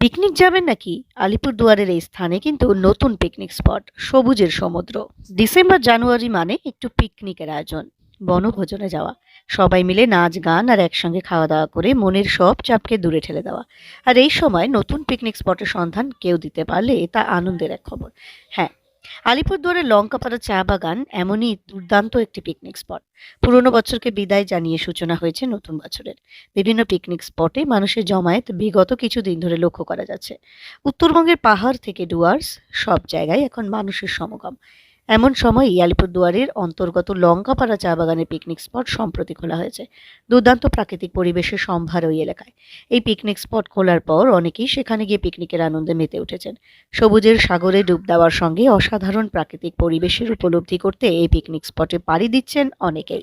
Picnic যাবেন নাকি? আলিপুর দুয়ারের এই স্থানে কিন্তু নতুন পিকনিক স্পট, সবুজের সমুদ্র। ডিসেম্বর, জানুয়ারি মানে একটু পিকনিকের আয়োজন, বনভোজনে যাওয়া। সবাই মিলে নাচ, গান আর একসঙ্গে খাওয়া দাওয়া করে মনের সব চাপকে দূরে ঠেলে দেওয়া। আর এই সময় নতুন পিকনিক স্পটের সন্ধান কেউ দিতে পারলে তা আনন্দের এক খবর। হ্যাঁ আলিপুরদুয়ারের লঙ্কাপাড়া চা বাগান এমনই দুর্দান্ত একটি পিকনিক স্পট পুরনো বছরকে বিদায় জানিয়ে সূচনা হয়েছে নতুন বছরের। বিভিন্ন পিকনিক স্পটে মানুষের জমায়েত বিগত কিছুদিন ধরে লক্ষ্য করা যাচ্ছে। উত্তরবঙ্গের পাহাড় থেকে ডুয়ার্স সব জায়গায় এখন মানুষের সমাগম। এমন সময়ই আলিপুরদুয়ারের অন্তর্গত লঙ্কাপাড়া চা বাগানের পিকনিক স্পট সম্প্রতি খোলা হয়েছে। দুর্দান্ত প্রাকৃতিক পরিবেশের সম্ভার ওই এলাকায়। এই পিকনিক স্পট খোলার পর অনেকেই সেখানে গিয়ে পিকনিকের আনন্দে মেতে উঠেছেন। সবুজের সাগরে ডুব দেওয়ার সঙ্গে অসাধারণ প্রাকৃতিক পরিবেশের উপলব্ধি করতে এই পিকনিক স্পটে পাড়ি দিচ্ছেন অনেকেই।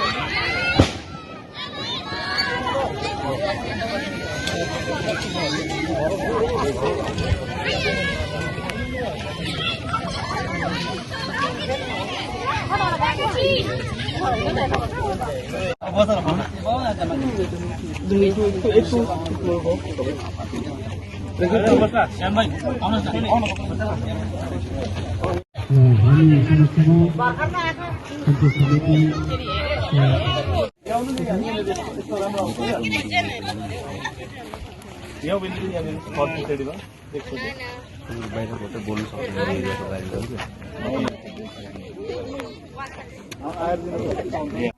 আমি এখানে কিন্তু সমিতি I have